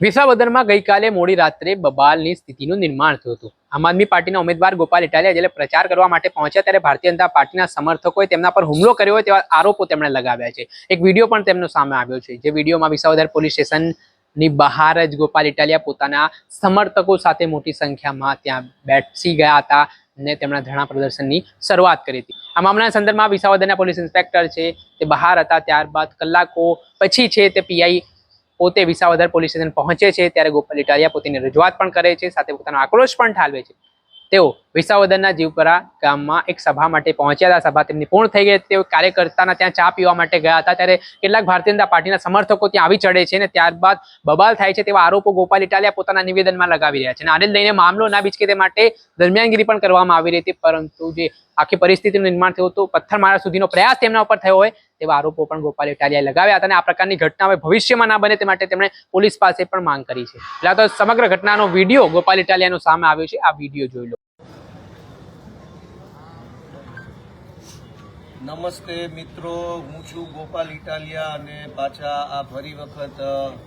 વિસાવદરમાં ગઈકાલે મોડી રાત્રે બબાલની સ્થિતિનું નિર્માણ થયું હતું. આમ આદમી પાર્ટીના ઉમેદવાર ગોપાલ ઇટાલિયા જ્યારે પ્રચાર કરવા માટે પહોંચ્યા ત્યારે ભારતીય જનતા પાર્ટીના સમર્થકોએ તેમના પર હુમલો કર્યો હોય તેવા આરોપો તેમણે લગાવ્યા છે. એક વીડિયો પણ તેમનો સામે આવ્યો છે. જે વિડીયોમાં વિસાવદર પોલીસ સ્ટેશનની બહાર જ ગોપાલ ઇટાલિયા પોતાના સમર્થકો સાથે મોટી સંખ્યામાં ત્યાં બેસી ગયા હતા ને તેમના ધરણા પ્રદર્શનની શરૂઆત કરી હતી. આ મામલાના સંદર્ભમાં વિસાવદરના પોલીસ ઇન્સ્પેક્ટર છે તે બહાર હતા. ત્યારબાદ કલાકો પછી છે તે પીઆઈ પોતે વિસાવદર પોલીસ સ્ટેશન પહોંચે છે, ત્યારે ગોપાલ ઇટાલિયા પોતાની રજૂઆત પણ કરે છે, સાથે પોતાનો આક્રોશ પણ ઠાલવે છે. તેઓ વિસાવદરના જીવપરા ગામમાં એક સભા માટે પહોંચ્યા હતા. સભા તેમની પૂર્ણ થઈ ગઈ. તેઓ કાર્યકર્તાના ત્યાં ચા પીવા માટે ગયા હતા. ત્યારે કેટલાક ભારતીય જનતા પાર્ટીના સમર્થકો ત્યાં આવી ચડે છે અને ત્યારબાદ બબાલ થાય છે તેવા આરોપો ગોપાલ ઇટાલિયા પોતાના નિવેદનમાં લગાવી રહ્યા છે. અને આને લઈને મામલો ના બીચકે તે માટે દરમિયાનગીરી પણ કરવામાં આવી રહી હતી. પરંતુ જે આખી પરિસ્થિતિનું નિર્માણ થયું હતું, પથ્થરમારા સુધીનો પ્રયાસ તેમના ઉપર થયો હોય તેવા આરોપો પણ ગોપાલ ઇટાલિયાએ લગાવ્યા હતા અને આ પ્રકારની ઘટના હવે ભવિષ્યમાં ના બને તે માટે તેમણે પોલીસ પાસે પણ માંગ કરી છે. એટલે તો સમગ્ર ઘટનાનો વીડિયો ગોપાલ ઇટાલિયાનો સામે આવ્યો છે. આ વીડિયો જોઈ લો. નમસ્તે મિત્રો, હું છું ગોપાલ ઇટાલિયા અને પાછા આ ફરી વખત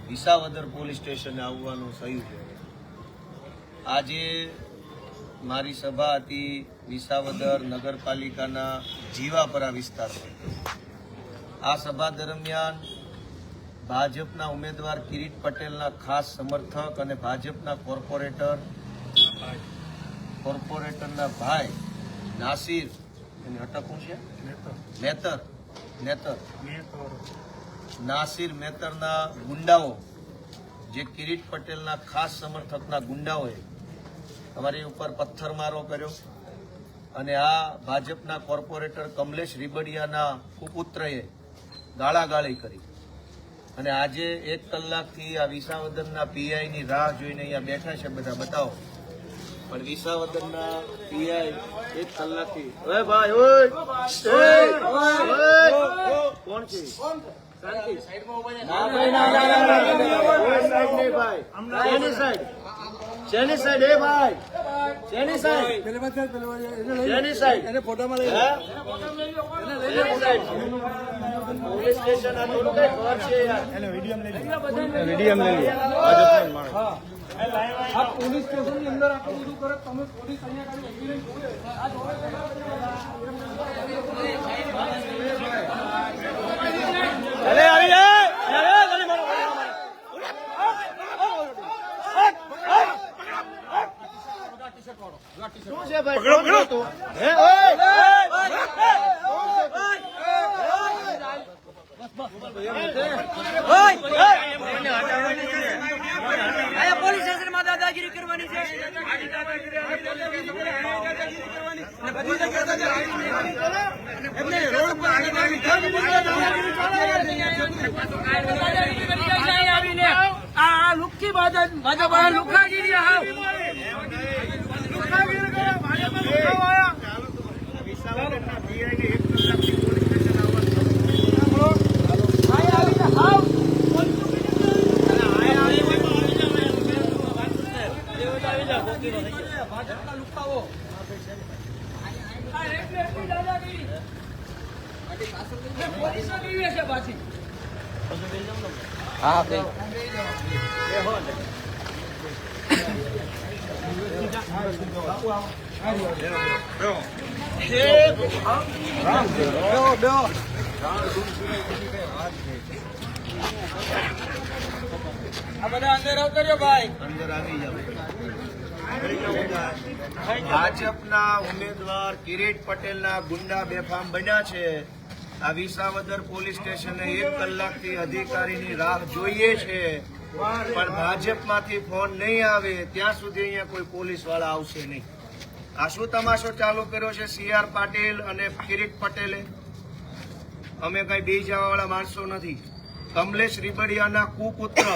વિસાવદર પોલીસ સ્ટેશને આવવાનું છે આજે મારી સભા હતી વિસાવદર નગરપાલિકાના જીવાપરા વિસ્તારમાં. આ સભા દરમિયાન ભાજપના ઉમેદવાર કિરીટ પટેલના ખાસ સમર્થક અને ભાજપના કોર્પોરેટર કોર્પોરેટરના ભાઈ નાસિર એની અટક છે? નેતર નેતર નાસિર મેતરના ગુંડાઓ જે કિરીટ પટેલના ખાસ સમર્થકના ગુંડાઓએ અમારી ઉપર પથ્થરમારો કર્યો અને આ ભાજપના કોર્પોરેટર કમલેશ રીબડિયાના કુપુત્રએ ગાળાગાળી કરી. અને આજે એક કલાકથી આ વિસાવદનના પીઆઈની રાહ જોઈને અહીંયા બેઠા છે બધા બતાવો. પણ વિસાવદનના પીઆઈ એક કલાકથી ઓય ભાઈ ઓય. કોણ છે? શાંતિ. ના કોઈ? પોલીસ સ્ટેશન આ થોડું કઈ ઘર છે યાર. શું છે ભાઈ? પકડો પકડો. હે? ઓય સ્ટેશનમાં દાદાગીરી કરવાની છે. આ લુખ્ખી ભાજપ લુખાગીરી હાવ લુખાગીરી ભાજપ લુખાવ આયા આયા આવીને હાવ આ એટલે એટલી દાદાગીરી પોલીસો કેવી છે પાછી આ બધા અંદર આવતો ભાઈ. અંદર આવી જાવ ભાજપના ઉમેદવાર કિરીટ પટેલના ગુંડા બેફામ બન્યા છે. આ વિસાવદર પોલીસ સ્ટેશને એક કલાકથી અધિકારીની રાહ જોઈએ છે. પણ ભાજપમાંથી ફોન નહીં આવે ત્યાં સુધી અહીંયા કોઈ પોલીસવાળા આવશે નહીં. આ શું તમાશો ચાલુ કર્યો છે? સી આર પાટીલ અને કિરીટ પટેલે? અમે કઈ બે જવાવાળા માણસો નથી. કમલેશ રીબડિયાના કુપુત્ર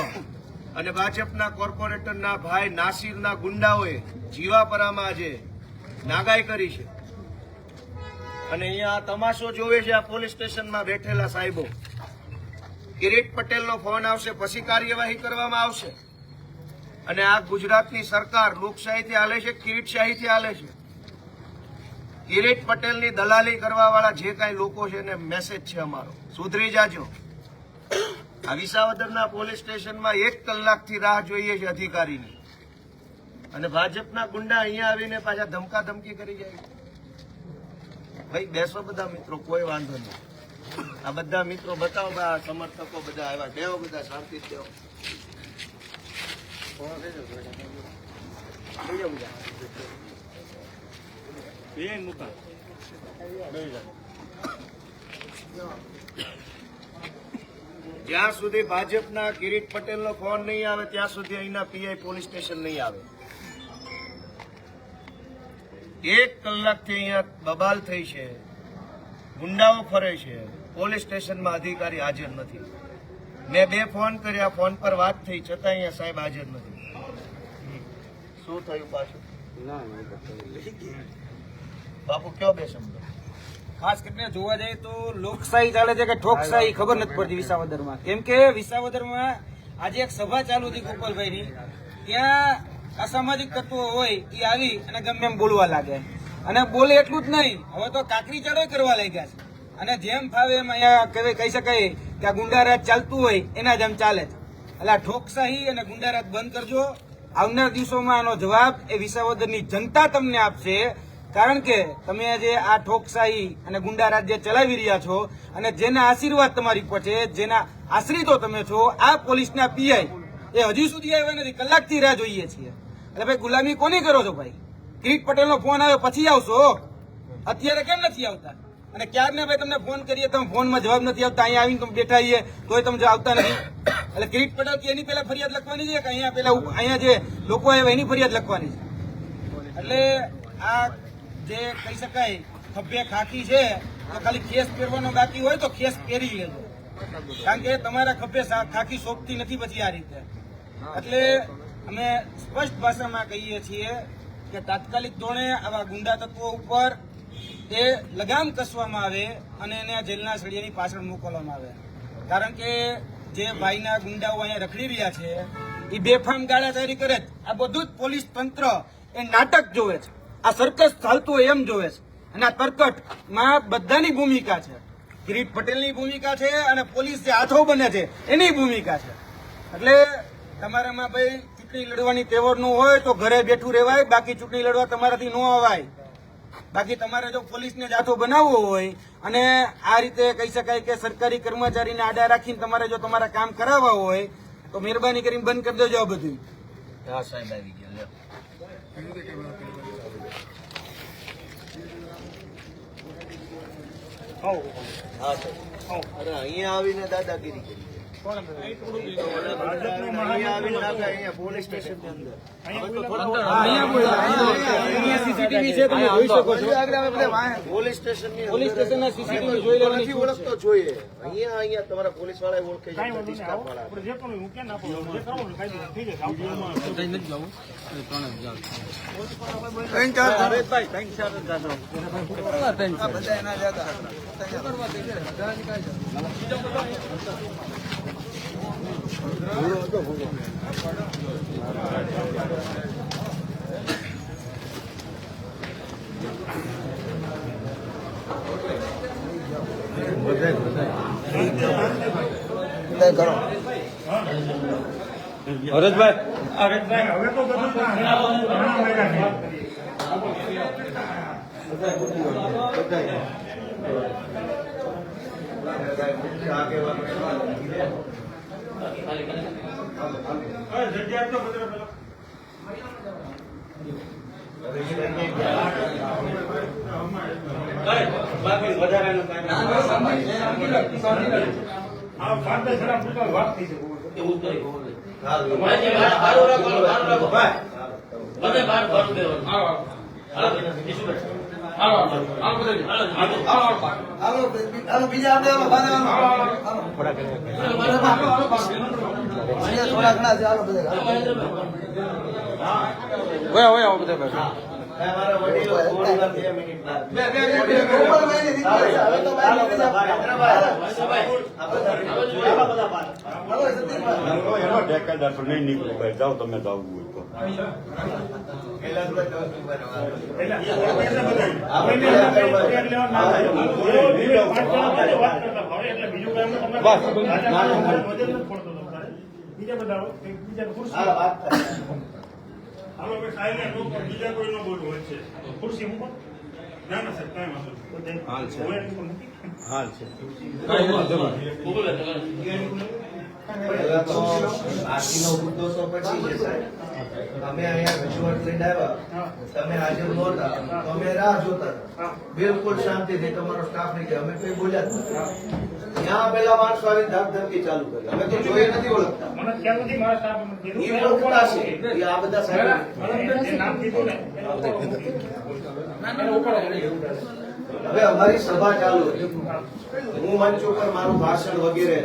અને ભાજપના કોર્પોરેટરના ભાઈ નાસિરના ગુંડાઓએ જીવાપરામાં આજે નાગાઈ કરી છે. અને અહીંયા તમાશો જોવે છે, આ પોલીસ સ્ટેશનમાં બેઠેલા સાહેબો. કિરીટ પટેલનો ફોન આવશે, પછી કાર્યવાહી કરવામાં આવશે. અને આ ગુજરાતની સરકાર લોકશાહીથી હાલે છે, કિરીટશાહીથી હાલે છે. કિરીટ પટેલની દલાલી કરવા વાળા જે કાંઈ લોકો છે એને મેસેજ છે અમારો. સુધરી જાજો. આ વિસાવદરના પોલીસ સ્ટેશનમાં એક કલાકથી રાહ જોઈએ છે અધિકારીની. અને ભાજપના ગુંડા અહીંયા આવીને પાછા ધમકા ધમકી કરી જાય ભાઈ, બેસો બધા મિત્રો, કોઈ વાંધો નહીં. આ બધા મિત્રો બતાવો આ સમર્થકો બધા આવ્યા. બેવો બધા, શાંતિ દેવો જ્યાં સુધી ભાજપના કિરીટ પટેલનો ફોન નહીં આવે ત્યાં સુધી અહીંના પીઆઈ પોલીસ સ્ટેશન નહીં આવે. એક કલાકથી અહીંયા બબાલ થઈ છે ગુંડાઓ ફરે છે પોલીસ સ્ટેશનમાં અધિકારી હાજર નથી. મેં બે ફોન કર્યા ફોન પર વાત થઈ છતાં અહીંયા સાહેબ હાજર નથી. શું થયું પાછું? બાપુ કયો બે શબ્દ? ખાસ કરીને જોવા જઈએ તો લોકશાહી ચાલે છે કે ઠોકશાહી ખબર નથી પડતી વિસાવદરમાં. કેમ કે વિસાવદરમાં આજે એક સભા ચાલુ હતી ગોપાલભાઈની. ત્યાં અસામાજિક તત્વો હોય એ આવી અને ગમે એમ બોલવા લાગે અને બોલે એટલું જ નહીં હવે તો કાકરી ચડો કરવા લાગ્યા છે. અને જેમ ફાવે એમ અહીંયા કહી શકાય કે આ ગુંડારાજ ચાલતું હોય એના જેમ ચાલે છે. એટલે આ ઠોકશાહી અને ગુંડારાજ બંધ કરજો. આવનાર દિવસોમાં આનો જવાબ એ વિસાવદરની જનતા તમને આપશે. કારણ કે તમે આજે આ ઠોકશાહી અને ગુંડા રાજ્ય ચલાવી રહ્યા છો અને જેના આશીર્વાદ તમારી પર છે, જેના આશ્રિતો તમે છો, આ પોલીસના પીઆઈ, એ હજી સુધી આવ્યા નથી, કલાકથી રાહ જોઈએ છીએ. એટલે ભાઈ, ગુલામી કોની કરો છો ભાઈ? કિરીટ પટેલનો ફોન આવ્યો, પછી આવશો? અત્યારે કેમ નથી આવતા? અને ક્યારને ભાઈ તમને ફોન કરીએ, તમે ફોનમાં જવાબ નથી આવતા અહીંયા આવીને તમે બેઠા છીએ તોય તમે આવતા નથી. એટલે કિરીટ પટેલ એની પહેલા ફરિયાદ લખવાની છે કે અહીંયા પેલા અહીંયા જે લોકો આવ્યા, એની ફરિયાદ લખવાની છે? એટલે આ જે કહી શકાય ખભે ખાખી છે, તો ખાલી ખેસ પહેરવાનો બાકી હોય તો ખેસ પહેરી લેજો. કારણ કે તમારા ખભે ખાખી સોંપતી નથી પછી આ રીતે. એટલે અમે સ્પષ્ટ ભાષામાં કહીએ છીએ કે તાત્કાલિક ધોરણે આવા ગુંડા તત્વો ઉપર એ લગામ કસવામાં આવે અને એને જેલના સળિયાની પાછળ મોકલવામાં આવે. કારણ કે જે ભાઈના ગુંડાઓ અહીંયા રખડી રહ્યા છે એ બેફામ ગાળાચારી કરે છે. આ બધું જ પોલીસ તંત્ર એ નાટક જોવે છે. આ સર્કસ ચાલતું હોય એમ જોવે છે. અને આ તરકટમાં બધાની ભૂમિકા છે. કિરીટ પટેલની ભૂમિકા છે અને પોલીસ જે હાથો બને છે, એની ભૂમિકા છે. એટલે તમારામાં ભાઈ ચૂંટણી લડવાની તેવરનું હોય તો ઘરે બેઠું રહેવાય, બાકી ચૂંટણી લડવા તમારાથી ન અવાય. બાકી તમારે જો પોલીસને જાથો બનાવવો હોય અને આ રીતે કહી શકાય કે સરકારી કર્મચારીને આડા રાખીને તમારે જો તમારા કામ કરાવવા હોય, તો મહેરબાની કરીને બંધ કરી દેજો આ બધું સાહેબ, આવી ગયા. હા સાહેબ અરે અહીંયા આવીને દાદાગીરી કરી. પોલીસ સ્ટેશન અંદર સીસીટીવી જોઈ લેવાની ઓળખતો જોઈએ અહીંયા અહીંયા તમારા પોલીસવાળા ઓળખે છે ડિસ્કાઉન્ટ વાળા અમારા વડીલો થોડી વાર બે હાલો મિનિટ ના. હવે આપણે બધા બહાર. એનો ટેકેદાર નહીં નીકળો ભાઈ જાઓ તમે જાવું હોય તો બીજું બધા બીજા કોઈ નો બોલવું વચ્ચે. ખુરશી મૂકો. ના ના સાહેબ કાંઈ વાંધો નહીં. હાલ છે. હાલ છે પહેલા તો આરતીનો મુદ્દો તો પછી છે સાહેબ. અમે અહીંયા રજૂઆત લઈને આવ્યા. તમે હાજર નહોતા. તો અમે રાહ જોતા બિલકુલ શાંતિથી તમારો સ્ટાફ નહીં કે અમે કઈ બોલ્યા ત્યાં પેલા માણસો આવી ધાક ધમકી ચાલુ કરી. અમે તો જોઈએ નથી ઓળખતા. મને ખ્યાલ નથી મારા સાહેબ એ ઓળખતા છે એ આ બધા સાહેબ. નામ કીધું ને એના ઉપર હવે અમારી સભા ચાલુ હું મંચ ઉપર મારું ભાષણ વગેરે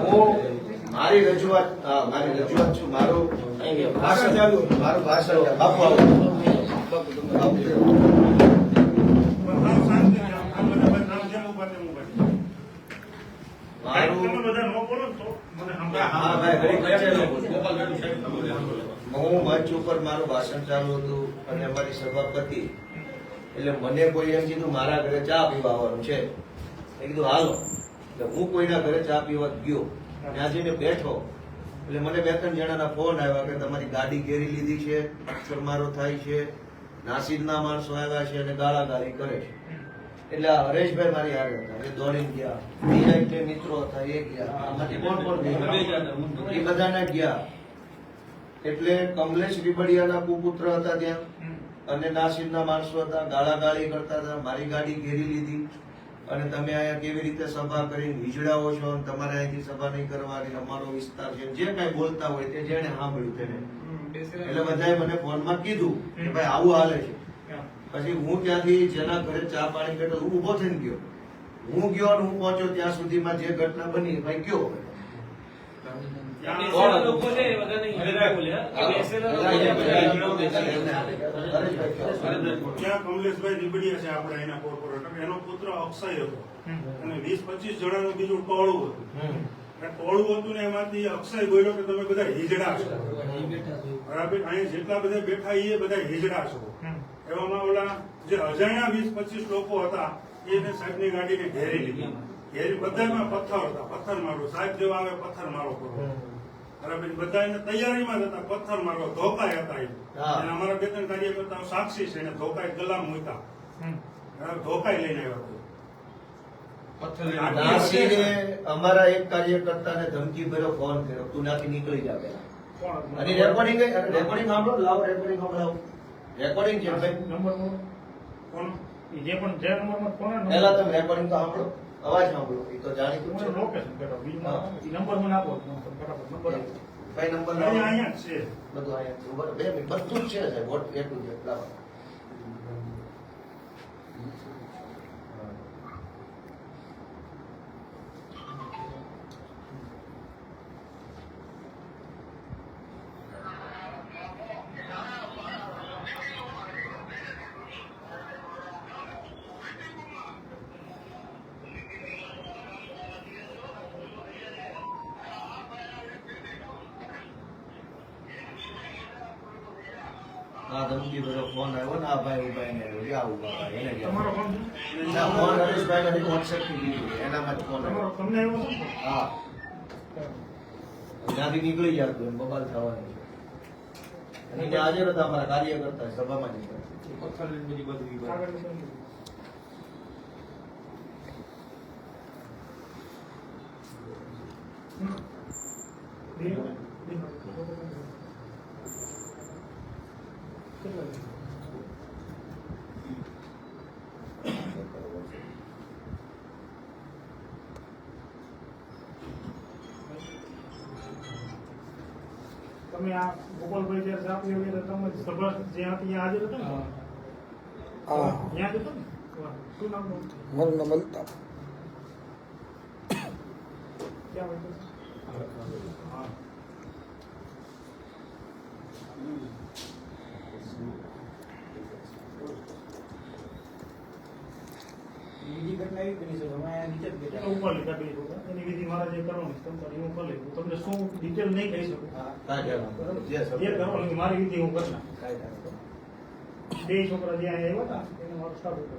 હું મારી રજૂઆત મારી રજૂઆત છું મારું ભાષણ ચાલુ મારું ભાષણ બાપુ આવો. બાપુ. નામ શાંતિ છે. આ બધા ભાઈ નામ જેમ ઊભા તેમ ઊભા છે. સાહેબ, તમે મારું. હા ભાઈ હું મંચ ઉપર મારું ભાષણ ચાલુ હતું અને અમારી સભાપતિ એટલે મને કોઈ એમ કીધું, મારા ઘરે ચા પીવા આવવાનું છે કીધું, હાલો. એટલે હું કોઈના ઘરે ચા પીવા ગયો. ત્યાં જઈને બેઠો. એટલે મને બે ત્રણ જણાના ફોન આવ્યા કે તમારી ગાડી ઘેરી લીધી છે પથ્થરમારો થાય છે નાસિદના માણસો આવ્યા છે અને ગાળાગાળી કરે છે. એટલે હરેશભાઈ મારી આગળ હતા. એ દોડીને ગયા. બીજા મિત્રો હતા, એ ગયા. કોણ એ બધાને ગયા. એટલે કમલેશ રીબડિયાના કુપુત્ર હતા ત્યાં. અને નાસિરના માણસો હતા ગાળાગાળી કરતા હતા મારી ગાડી ઘેરી લીધી. અને તમે અહીંયા કેવી રીતે સભા કરીને હિજડાઓ છો અને તમારે અહીંથી સભા નહીં કરવાની અમારો વિસ્તાર છે. જે કઈ બોલતા હોય તે જેને સાંભળ્યું તેને. એટલે બધાએ મને ફોનમાં કીધું કે ભાઈ આવું હાલે છે. પછી હું ત્યાંથી જેના ઘરે ચા પાણી કરતો હું ઊભો થઈને ગયો. હું ગયો અને હું પહોંચ્યો ત્યાં સુધીમાં જે ઘટના બની ભાઈ કયો? ને બરાબર? અહીંયા જેટલા બધા બેઠા એ બધા હિજડા છો. એવામાં ઓલા જે અજાણ્યા વીસ પચીસ લોકો હતા એને સાહેબની ગાડીને ઘેરી લીધી. ઘેરી બધામાં પથ્થર હતા. પથ્થર મારો સાહેબ જેવા આવે પથ્થર મારો કરો. બરાબર બધા એને તૈયારીમાં જ હતા પથ્થર મારવા ધોકાય હતા એ હા. અને અમારા બે ત્રણ કાર્યકર્તાઓ સાક્ષી છે એને ધોકાય ગલામ મૂક્યા બરાબર, ધોકાય લઈને આવ્યા અમારા એક કાર્યકર્તાને ધમકી ભર્યો ફોન કર્યો તું નાખી નીકળી જા. કોણ? અને રેકોર્ડિંગ રેકોર્ડિંગ સાંભળો લાવો રેકોર્ડિંગ સંભળાવો રેકોર્ડિંગ છે ભાઈ નંબર. કોણ? એ જે પણ જે નંબર? પહેલા તમે રેકોર્ડિંગ તો સાંભળો અવાજ સાંભળો એ તો જાણીતું છે લોકેશન બેઠો. બીજું નંબર મને આપો ફટાફટ નંબર આપો. ભાઈ નંબર અહીંયા છે બધું અહીંયા છે. બે મિનિટ બધું જ છે સાહેબ વોટ એટલું છે લાવો હા ધમકી ભર્યો ફોન આવ્યો ને આ ભાઈ ઊભા એને આવ્યો. આ ઊભા એને ફોન હરેશભાઈ નથી વોટ્સએપથી લીધું એનામાં જ ફોન આવ્યો. તમને આવ્યો? હા. ત્યાંથી નીકળી જાત એમ બબાલ થવાની અને ત્યાં હાજર હતા અમારા કાર્યકર્તા સભામાં જ હતા. આગળ નીકળો. તમે આ ગોપાલભાઈ જ્યારે ચા પીવા ગયા હતા, તમે સભા જ્યાં હતી ત્યાં હાજર હતા ને ત્યાં જ હતો ને વાહ. શું નામ હતું? મારું નામ અલ્તાફ ક્યાં બેઠો? હા. બીજી ઘટના એવી બની છે અમે નીચે જ બેઠા ઉપર લીધા બે લોકો. એની વિધિ મારા જે કરવાની છે, તમ હું કરી લઈશ. તમને શું ડિટેલ નહીં કહી શકું કાંઈ જરૂર નથી. જે જે મારી વિધિ હું કરી નાખીશ. કાંઈ જરૂર નથી. બે છોકરા જ્યાં આવ્યા હતા એને મારો સ્ટાફ હતો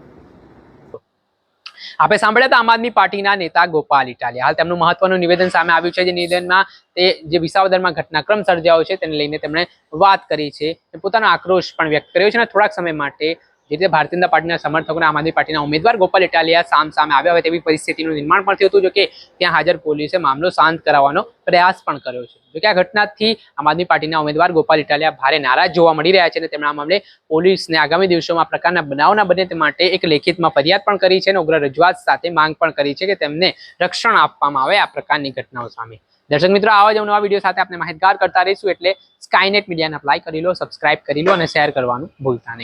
આપણે સાંભળ્યા હતા આમ આદમી પાર્ટીના નેતા ગોપાલ ઇટાલિયા હાલ તેમનું મહત્વનું નિવેદન સામે આવ્યું છે જે નિવેદનમાં તે જે વિસાવદરમાં ઘટનાક્રમ સર્જાયો છે તેને લઈને તેમણે વાત કરી છે પોતાનો આક્રોશ પણ વ્યક્ત કર્યો છે અને થોડાક સમય માટે જે રીતે ભારતીય જનતા પાર્ટીના સમર્થકોને આમ આદમી પાર્ટીના ઉમેદવાર ગોપાલ ઇટાલિયા સામ સામે આવ્યા હોય તેવી પરિસ્થિતિનું નિર્માણ પણ થયું હતું, જોકે ત્યાં હાજર પોલીસે મામલો શાંત કરાવવાનો પ્રયાસ પણ કર્યો છે. જો કે આ ઘટનાથી આમ આદમી પાર્ટીના ઉમેદવાર ગોપાલ ઇટાલિયા ભારે નારાજ જોવા મળી રહ્યા છે અને તેમણે આ મામલે પોલીસને આગામી દિવસોમાં પ્રકારના બનાવના બને તે માટે એક લેખિતમાં ફરિયાદ પણ કરી છે અને ઉગ્ર રજૂઆત સાથે માંગ પણ કરી છે કે તેમને રક્ષણ આપવામાં આવે આ પ્રકારની ઘટનાઓ સામે. દર્શક મિત્રો, આવા જ નવા વીડિયો સાથે આપણે માહિતગાર કરતા રહીશું એટલે સ્કાયનેટ મીડિયાને અપ્લાય કરી લો સબસ્ક્રાઇબ કરી લો અને શેર કરવાનું ભૂલતા નહીં.